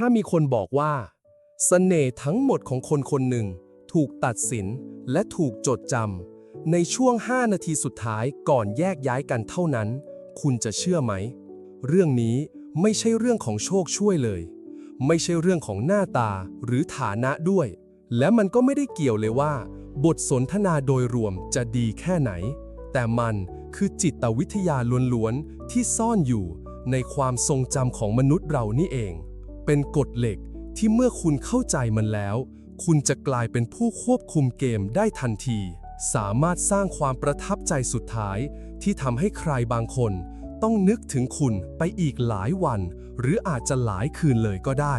ถ้ามีคนบอกว่าสเสน่ห์ทั้งหมดของคนคนหนึ่ง ถูกตัดสินและถูกจดจำในช่วง 5 นาทีสุดท้ายก่อนแยกย้ายกันเท่านั้น คุณจะเชื่อไหม เรื่องนี้ไม่ใช่เรื่องของโชคช่วยเลย ไม่ใช่เรื่องของหน้าตาหรือฐานะด้วย และมันก็ไม่ได้เกี่ยวเลยว่า บทสนทนาโดยรวมจะดีแค่ไหน แต่มันคือจิตวิทยาล้วนๆที่ซ่อนอยู่ในความทรงจำของมนุษย์เรานี่เอง เป็นกฎเหล็กที่เมื่อคุณเข้าใจมันแล้ว คุณจะกลายเป็นผู้ควบคุมเกมได้ทันที สามารถสร้างความประทับใจสุดท้าย ที่ทำให้ใครบางคน ต้องนึกถึงคุณไปอีกหลายวัน หรืออาจจะหลายคืนเลยก็ได้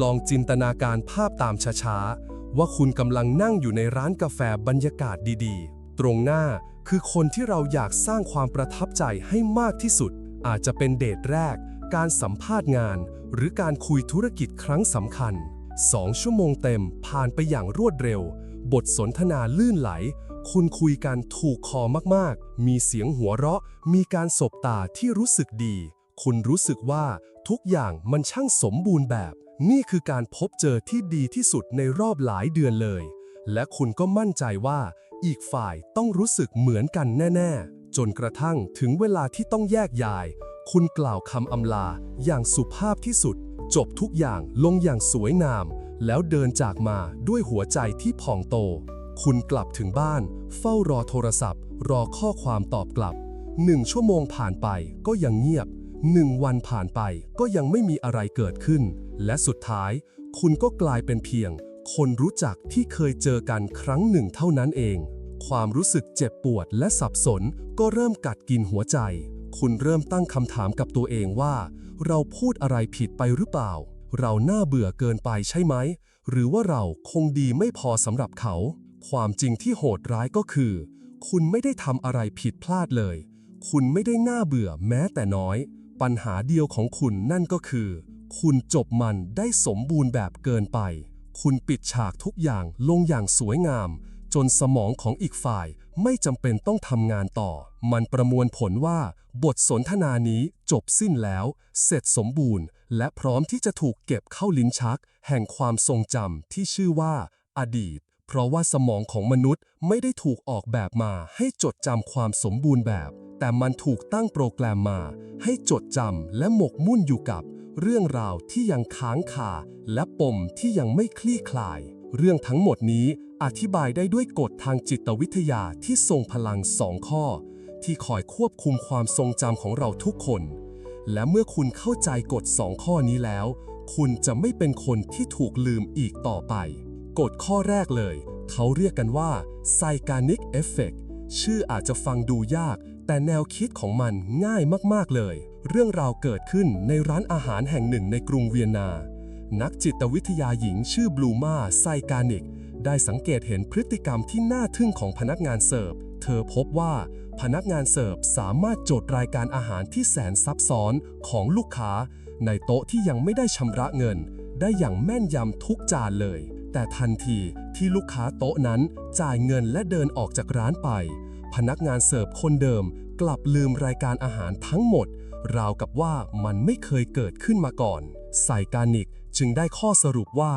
ลองจินตนาการภาพตามช้าๆ ว่าคุณกำลังนั่งอยู่ในร้านกาแฟบรรยากาศดีๆ ตรงหน้าคือคนที่เราอยากสร้างความประทับใจให้มากที่สุด อาจจะเป็นเดทแรก การสัมภาษณ์งาน หรือการคุยธุรกิจครั้งสำคัญสองชั่วโมงเต็มผ่านไปอย่างรวดเร็ว บทสนทนาลื่นไหล คุณคุยกันถูกคอมากๆ มีเสียงหัวเราะ มีการสบตาที่รู้สึกดี คุณรู้สึกว่าทุกอย่างมันช่างสมบูรณ์แบบ นี่คือการพบเจอที่ดีที่สุดในรอบหลายเดือนเลย และคุณก็มั่นใจว่า อีกฝ่ายต้องรู้สึกเหมือนกันแน่ ๆ จนกระทั่งถึงเวลาที่ต้องแยกย้าย คุณกล่าวคำอำลาอย่างสุภาพที่สุด จบทุกอย่างลงอย่างสวยงาม แล้วเดินจากมาด้วยหัวใจที่ผ่องโต คุณกลับถึงบ้าน เฝ้ารอโทรศัพท์ รอข้อความตอบกลับหนึ่งชั่วโมงผ่านไปก็ยังเงียบหนึ่งวันผ่านไปก็ยังไม่มีอะไรเกิดขึ้น และสุดท้าย คุณก็กลายเป็นเพียง คนรู้จักที่เคยเจอกันครั้งหนึ่งเท่านั้นเอง ความรู้สึกเจ็บปวดและสับสนก็เริ่มกัดกินหัวใจ คุณเริ่มตั้งคำถามกับตัวเองว่า เราพูดอะไรผิดไปหรือเปล่า เราหน้าเบื่อเกินไปใช่ไหม หรือว่าเราคงดีไม่พอสำหรับเขา ความจริงที่โหดร้ายก็คือ คุณไม่ได้ทำอะไรผิดพลาดเลย คุณไม่ได้น่าเบื่อแม้แต่น้อย ปัญหาเดียวของคุณนั่นก็คือ คุณจบมันได้สมบูรณ์แบบเกินไป คุณปิดฉากทุกอย่างลงอย่างสวยงาม จนสมองของอีกฝ่ายไม่จำเป็นต้องทำงานต่อ มันประมวลผลว่า บทสนทนานี้จบสิ้นแล้ว เสร็จสมบูรณ์ และพร้อมที่จะถูกเก็บเข้าลิ้นชัก แห่งความทรงจำที่ชื่อว่า อดีต เพราะว่าสมองของมนุษย์ไม่ได้ถูกออกแบบมาให้จดจำความสมบูรณ์แบบ แต่มันถูกตั้งโปรแกรมมา ให้จดจำและหมกมุ่นอยู่กับ เรื่องราวที่ยังค้างคาและปมที่ยังไม่คลี่คลาย เรื่องทั้งหมดนี้อธิบายได้ด้วยกฎทางจิตวิทยาที่ทรงพลังสองข้อ ที่คอยควบคุมความทรงจำของเราทุกคน และเมื่อคุณเข้าใจกฎสองข้อนี้แล้ว คุณจะไม่เป็นคนที่ถูกลืมอีกต่อไป กฎข้อแรกเลย เขาเรียกกันว่า Zeigarnik Effect ชื่ออาจจะฟังดูยาก แต่แนวคิดของมันง่ายมากๆเลย เรื่องราวเกิดขึ้นในร้านอาหารแห่งหนึ่งในกรุงเวียนนา นักจิตวิทยาหญิงชื่อบลูมาไซกานิก ได้สังเกตเห็นพฤติกรรมที่น่าทึ่งของพนักงานเสิร์ฟ เธอพบว่าพนักงานเสิร์ฟสามารถจดรายการอาหารที่แสนซับซ้อนของลูกค้า ในโต๊ะที่ยังไม่ได้ชำระเงิน ได้อย่างแม่นยำทุกจานเลย แต่ทันทีที่ลูกค้าโต๊ะนั้นจ่ายเงินและเดินออกจากร้านไป พนักงานเสิร์ฟคนเดิม กลับลืมรายการอาหารทั้งหมด ราวกับว่ามันไม่เคยเกิดขึ้นมาก่อน ไซกานิกจึงได้ข้อสรุปว่า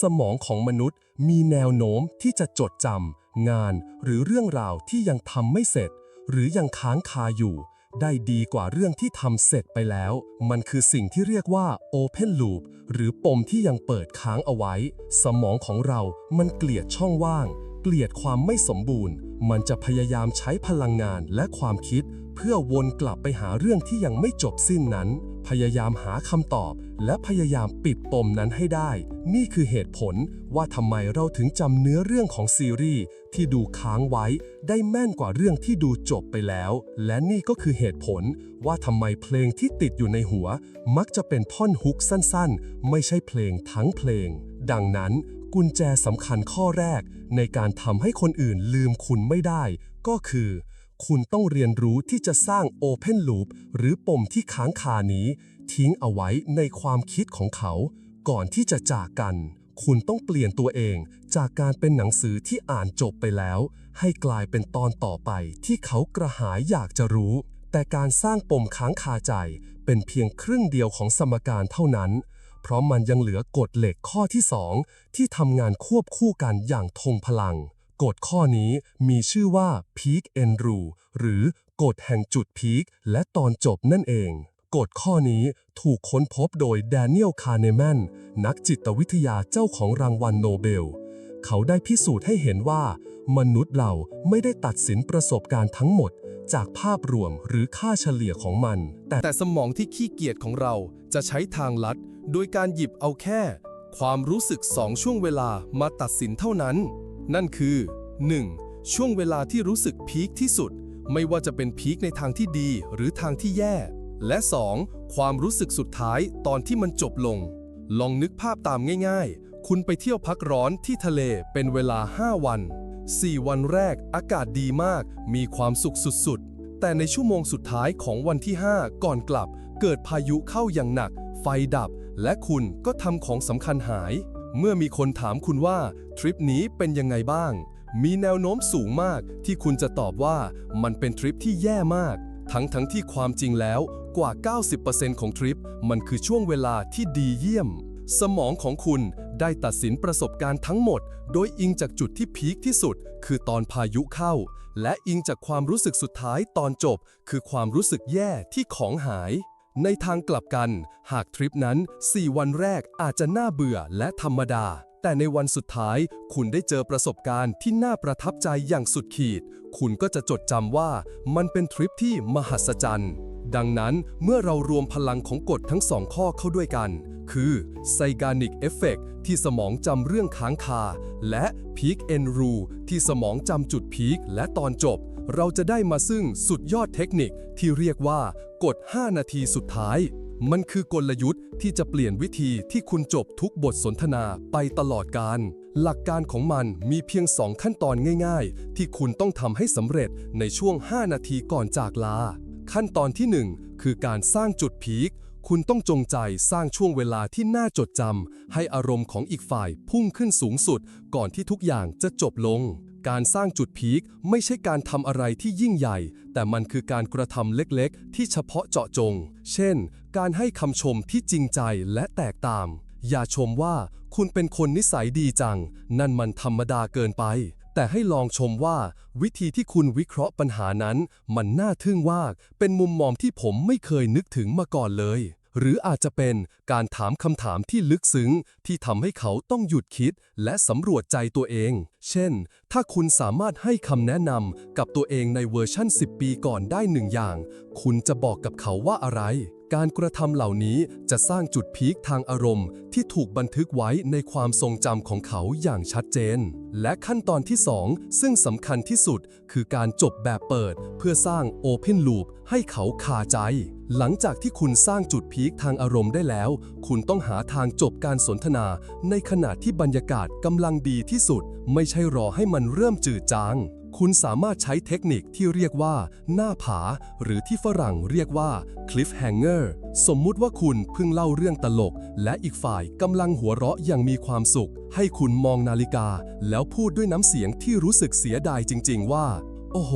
สมองของมนุษย์มีแนวโน้มที่จะจดจำงานหรือเรื่องราวที่ยังทำไม่เสร็จ หรือยังค้างคาอยู่ ได้ดีกว่าเรื่องที่ทำเสร็จไปแล้ว มันคือสิ่งที่เรียกว่า Open Loop หรือปมที่ยังเปิดค้างเอาไว้ สมองของเรามันเกลียดช่องว่าง เกลียดความไม่สมบูรณ์ มันจะพยายามใช้พลังงานและความคิด เพื่อวนกลับไปหาเรื่องที่ยังไม่จบสิ้นนั้น พยายามหาคำตอบ และพยายามปิดปมนั้นให้ได้ นี่คือเหตุผลว่าทำไมเราถึงจำเนื้อเรื่องของซีรีส์ที่ดูค้างไว้ได้แม่นกว่าเรื่องที่ดูจบไปแล้ว และนี่ก็คือเหตุผลว่าทำไมเพลงที่ติดอยู่ในหัว มักจะเป็นท่อนฮุกสั้นๆ ไม่ใช่เพลงทั้งเพลง ดังนั้นกุญแจสำคัญข้อแรก ในการทำให้คนอื่นลืมคุณไม่ได้ ก็คือ คุณต้องเรียนรู้ที่จะสร้าง Open Loop หรือปมที่ค้างคานี้ ทิ้งเอาไว้ในความคิดของเขา ก่อนที่จะจากกัน คุณต้องเปลี่ยนตัวเองจากการเป็นหนังสือที่อ่านจบไปแล้ว ให้กลายเป็นตอนต่อไปที่เขากระหายอยากจะรู้ แต่การสร้างปมค้างคาใจ เป็นเพียงครึ่งเดียวของสมการเท่านั้น เพราะมันยังเหลือกฎเหล็กข้อที่2ที่ทำงานควบคู่กันอย่างทงพลัง กฎข้อนี้มีชื่อว่า Peak and Rule หรือกฎแห่งจุดพีคและตอนจบนั่นเอง กฎข้อนี้ถูกค้นพบโดยแดเนียลคาร์เนแมนนักจิตวิทยาเจ้าของรางวัลโนเบล เขาได้พิสูจน์ให้เห็นว่า มนุษย์เราไม่ได้ตัดสินประสบการณ์ทั้งหมด จากภาพรวมหรือค่าเฉลี่ยของมัน แต่แต่สมองที่ขี้เกียจของเราจะใช้ทางลัด โดยการหยิบเอาแค่ ความรู้สึกสองช่วงเวลามาตัดสินเท่านั้น นั่นคือ 1. ช่วงเวลาที่รู้สึกพีคที่สุด ไม่ว่าจะเป็นพีคในทางที่ดีหรือทางที่แย่ และ 2. ความรู้สึกสุดท้ายตอนที่มันจบลง ลองนึกภาพตามง่าย ๆ คุณไปเที่ยวพักร้อนที่ทะเลเป็นเวลา 5 วัน 4 วันแรกอากาศดีมาก มีความสุขสุดๆ แต่ในชั่วโมงสุดท้ายของวันที่ 5 ก่อนกลับ เกิดพายุเข้าอย่างหนัก ไฟดับ และคุณก็ทำของสำคัญหาย เมื่อมีคนถามคุณว่าทริปนี้เป็นยังไงบ้าง มีแนวโน้มสูงมากที่คุณจะตอบว่ามันเป็นทริปที่แย่มาก ทั้งทั้งที่ความจริงแล้วกว่า 90%ของทริปมันคือช่วงเวลาที่ดีเยี่ยม สมองของคุณได้ตัดสินประสบการณ์ทั้งหมด โดยอิงจากจุดที่พีคที่สุด คือตอนพายุเข้า และอิงจากความรู้สึกสุดท้ายตอนจบ คือความรู้สึกแย่ที่ของหาย ในทางกลับกัน หากทริปนั้น 4 วันแรกอาจจะน่าเบื่อและธรรมดา แต่ในวันสุดท้าย คุณได้เจอประสบการณ์ที่น่าประทับใจอย่างสุดขีด คุณก็จะจดจำว่ามันเป็นทริปที่มหัศจรรย์ดังนั้นเมื่อเรารวมพลังของกฎทั้งสองข้อเข้าด้วยกัน คือไซกานิกเอฟเฟกที่สมองจำเรื่องค้างคา และพีคเอนรูที่สมองจำจุดพีคและตอนจบ เราจะได้มาซึ่งสุดยอดเทคนิคที่เรียกว่ากฎ 5 นาทีสุดท้าย มันคือกลยุทธ์ที่จะเปลี่ยนวิธีที่คุณจบทุกบทสนทนาไปตลอดการ หลักการของมันมีเพียง 2 ขั้นตอนง่าย ๆ ที่คุณต้องทำให้สำเร็จในช่วง 5 นาทีก่อนจากลา ขั้นตอนที่ 1 คือการสร้างจุดพีคคุณต้องจงใจสร้างช่วงเวลาที่น่าจดจำให้อารมณ์ของอีกฝ่ายพุ่งขึ้นสูงสุด ก่อนที่ทุกอย่างจะจบลง การสร้างจุดพีคไม่ใช่การทำอะไรที่ยิ่งใหญ่ แต่มันคือการกระทำเล็กๆ ที่เฉพาะเจาะจง เช่น การให้คำชมที่จริงใจและแตกต่างอย่าชมว่าคุณเป็นคนนิสัยดีจัง นั่นมันธรรมดาเกินไป แต่ให้ลองชมว่า วิธีที่คุณวิเคราะห์ปัญหานั้น มันน่าทึ่งมาเป็นมุมมองที่ผมไม่เคยนึกถึงมาก่อนเลย หรืออาจจะเป็นการถามคำถามที่ลึกซึ้ง ที่ทำให้เขาต้องหยุดคิดและสำรวจใจตัวเอง เช่น ถ้าคุณสามารถให้คำแนะนำกับตัวเองในเวอร์ชั่น 10 ปีก่อนได้หนึ่งอย่าง คุณจะบอกกับเขาว่าอะไร การกระทำเหล่านี้จะสร้างจุดพีคทางอารมณ์ ที่ถูกบันทึกไว้ในความทรงจำของเขาอย่างชัดเจน และขั้นตอนที่ 2 ซึ่งสำคัญที่สุด คือการจบแบบเปิด เพื่อสร้าง Open Loop ให้เขาคาใจ หลังจากที่คุณสร้างจุดพีคทางอารมณ์ได้แล้ว คุณต้องหาทางจบการสนทนา ในขณะที่บรรยากาศกำลังดีที่สุด ไม่ใช่รอให้มันเริ่มจืดจาง คุณสามารถใช้เทคนิคที่เรียกว่า หน้าผา หรือที่ฝรั่งเรียกว่า cliffhanger สมมุติว่าคุณเพิ่งเล่าเรื่องตลก และอีกฝ่ายกำลังหัวเราะอย่างมีความสุข ให้คุณมองนาฬิกา แล้วพูดด้วยน้ำเสียงที่รู้สึกเสียดายจริง ๆ ว่า โอ้โห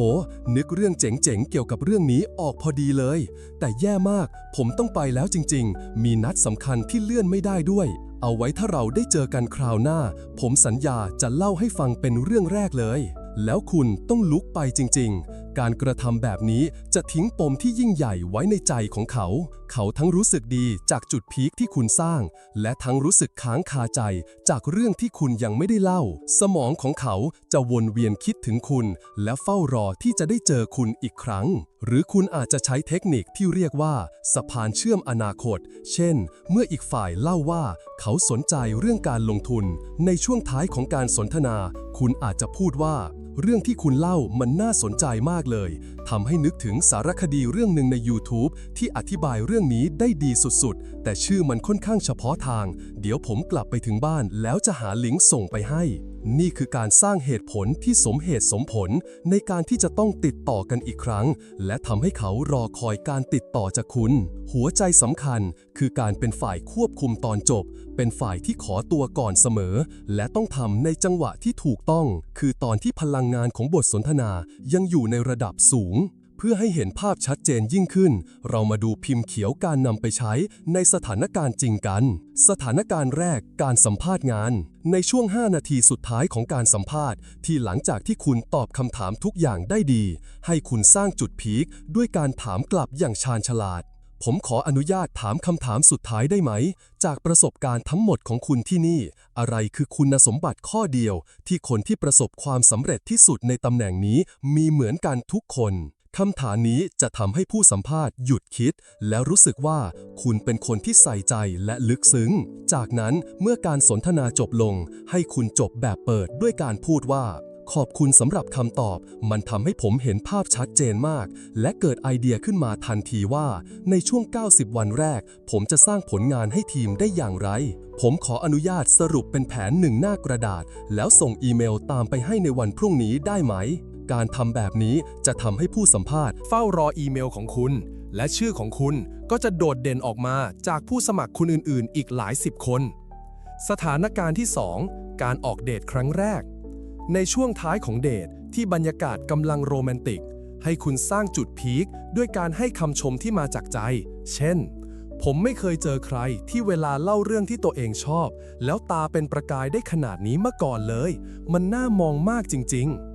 นึกเรื่องเจ๋งๆ เกี่ยวกับเรื่องนี้ออกพอดีเลย แต่แย่มาก ผมต้องไปแล้วจริง ๆ มีนัดสำคัญที่เลื่อนไม่ได้ด้วย เอาไว้ถ้าเราได้เจอกันคราวหน้า ผมสัญญาจะเล่าให้ฟังเป็นเรื่องแรกเลย แล้วคุณต้องลุกไปจริง ๆ การกระทำแบบนี้จะทิ้งปมที่ยิ่งใหญ่ไว้ในใจของเขา เขาทั้งรู้สึกดีจากจุดพีคที่คุณสร้าง และทั้งรู้สึกค้างคาใจจากเรื่องที่คุณยังไม่ได้เล่า สมองของเขาจะวนเวียนคิดถึงคุณ และเฝ้ารอที่จะได้เจอคุณอีกครั้ง หรือคุณอาจจะใช้เทคนิคที่เรียกว่า สะพานเชื่อมอนาคต เช่น เมื่ออีกฝ่ายเล่าว่าเขาสนใจเรื่องการลงทุน ในช่วงท้ายของการสนทนา คุณอาจจะพูดว่า เรื่องที่คุณเล่ามันน่าสนใจมากเลยทำให้นึกถึงสารคดีเรื่องหนึ่งใน YouTube ที่อธิบายเรื่องนี้ได้ดีสุดๆ แต่ชื่อมันค่อนข้างเฉพาะทาง เดี๋ยวผมกลับไปถึงบ้านแล้วจะหาลิงก์ส่งไปให้ นี่คือการสร้างเหตุผลที่สมเหตุสมผลในการที่จะต้องติดต่อกันอีกครั้ง และทำให้เขารอคอยการติดต่อจากคุณ หัวใจสำคัญคือการเป็นฝ่ายควบคุมตอนจบ เป็นฝ่ายที่ขอตัวก่อนเสมอ และต้องทำในจังหวะที่ถูกต้อง คือตอนที่พลังงานของบทสนทนายังอยู่ในระดับสูง เพื่อให้เห็นภาพชัดเจนยิ่งขึ้น เรามาดูพิมพ์เขียวการนำไปใช้ในสถานการณ์จริงกัน สถานการณ์แรกการสัมภาษณ์งาน ในช่วง 5 นาทีสุดท้ายของการสัมภาษณ์ ที่หลังจากที่คุณตอบคำถามทุกอย่างได้ดี ให้คุณสร้างจุดพีคด้วยการถามกลับอย่างชาญฉลาด ผมขออนุญาตถามคำถามสุดท้ายได้ไหม จากประสบการณ์ทั้งหมดของคุณที่นี่ อะไรคือคุณสมบัติข้อเดียว ที่คนที่ประสบความสำเร็จที่สุดในตำแหน่งนี้มีเหมือนกันทุกคน คำถามนี้จะทำให้ผู้สัมภาษณ์หยุดคิด แล้วรู้สึกว่าคุณเป็นคนที่ใส่ใจและลึกซึ้ง จากนั้นเมื่อการสนทนาจบลง ให้คุณจบแบบเปิดด้วยการพูดว่า ขอบคุณสำหรับคำตอบ มันทำให้ผมเห็นภาพชัดเจนมาก และเกิดไอเดียขึ้นมาทันทีว่า ในช่วง 90 วันแรก ผมจะสร้างผลงานให้ทีมได้อย่างไร ผมขออนุญาตสรุปเป็นแผนหนึ่งหน้ากระดาษ แล้วส่งอีเมลตามไปให้ในวันพรุ่งนี้ได้ไหม การทำแบบนี้จะทำให้ผู้สัมภาษณ์เฝ้ารออีเมลของคุณ และชื่อของคุณก็จะโดดเด่นออกมาจากผู้สมัครคนอื่นๆ อีกหลายสิบคน สถานการณ์ที่ 2 การออกเดทครั้งแรก ในช่วงท้ายของเดทที่บรรยากาศกำลังโรแมนติก ให้คุณสร้างจุดพีคด้วยการให้คำชมที่มาจากใจ เช่น ผมไม่เคยเจอใครที่เวลาเล่าเรื่องที่ตัวเองชอบ แล้วตาเป็นประกายได้ขนาดนี้มาก่อนเลย มันน่ามองมากจริง ๆ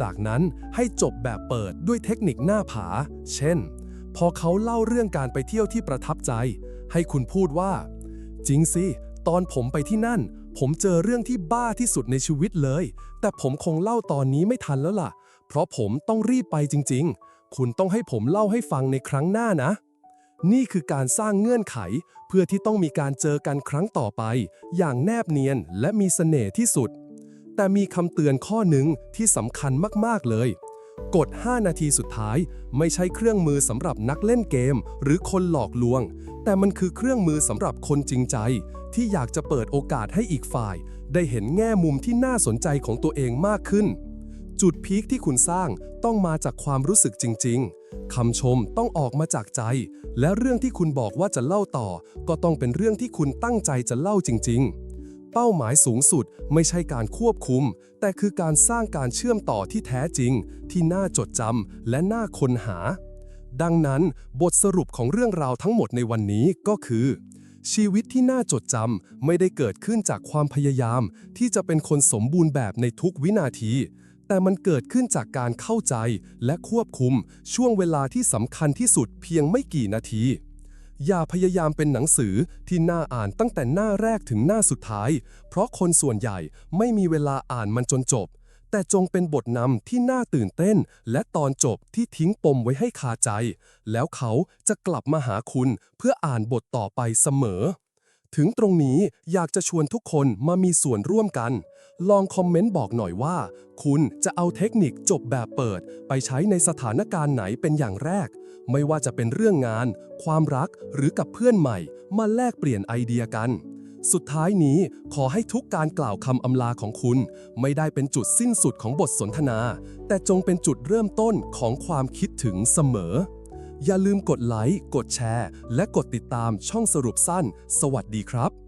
จากนั้นให้จบแบบเปิดด้วยเทคนิคหน้าผา เช่น พอเขาเล่าเรื่องการไปเที่ยวที่ประทับใจ ให้คุณพูดว่า จริงสิ ตอนผมไปที่นั่น ผมเจอเรื่องที่บ้าที่สุดในชีวิตเลย แต่ผมคงเล่าตอนนี้ไม่ทันแล้วล่ะ เพราะผมต้องรีบไปจริง ๆ คุณต้องให้ผมเล่าให้ฟังในครั้งหน้านะนี่คือการสร้างเงื่อนไข เพื่อที่ต้องมีการเจอกันครั้งต่อไป อย่างแนบเนียนและมีเสน่ห์ที่สุด แต่มีคำเตือนข้อหนึ่งที่สำคัญมาก ๆ เลย กด 5 นาทีสุดท้ายไม่ใช่เครื่องมือสำหรับนักเล่นเกม หรือคนหลอกลวง แต่มันคือเครื่องมือสำหรับคนจริงใจ ที่อยากจะเปิดโอกาสให้อีกฝ่าย ได้เห็นแง่มุมที่น่าสนใจของตัวเองมากขึ้น จุดพีคที่คุณสร้างต้องมาจากความรู้สึกจริง ๆคำชมต้องออกมาจากใจ และเรื่องที่คุณบอกว่าจะเล่าต่อ ก็ต้องเป็นเรื่องที่คุณตั้งใจจะเล่าจริง ๆ เป้าหมายสูงสุดไม่ใช่การควบคุม แต่คือการสร้างการเชื่อมต่อที่แท้จริง ที่น่าจดจำและน่าค้นหา ดังนั้นบทสรุปของเรื่องราวทั้งหมดในวันนี้ก็คือ ชีวิตที่น่าจดจำไม่ได้เกิดขึ้นจากความพยายาม ที่จะเป็นคนสมบูรณ์แบบในทุกวินาที แต่มันเกิดขึ้นจากการเข้าใจและควบคุมช่วงเวลาที่สำคัญที่สุดเพียงไม่กี่นาที อย่าพยายามเป็นหนังสือที่น่าอ่านตั้งแต่หน้าแรกถึงหน้าสุดท้าย เพราะคนส่วนใหญ่ไม่มีเวลาอ่านมันจนจบ แต่จงเป็นบทนำที่น่าตื่นเต้น และตอนจบที่ทิ้งปมไว้ให้คาใจ แล้วเขาจะกลับมาหาคุณเพื่ออ่านบทต่อไปเสมอ ถึงตรงนี้อยากจะชวนทุกคนมามีส่วนร่วมกัน ลองคอมเมนต์บอกหน่อยว่า คุณจะเอาเทคนิคจบแบบเปิด ไปใช้ในสถานการณ์ไหนเป็นอย่างแรก ไม่ว่าจะเป็นเรื่องงาน ความรักหรือกับเพื่อนใหม่ มาแลกเปลี่ยนไอเดียกัน สุดท้ายนี้ขอให้ทุกการกล่าวคำอำลาของคุณ ไม่ได้เป็นจุดสิ้นสุดของบทสนทนา แต่จงเป็นจุดเริ่มต้นของความคิดถึงเสมอ อย่าลืมกดไลค์ กดแชร์ และกดติดตามช่องสรุปสั้น สวัสดีครับ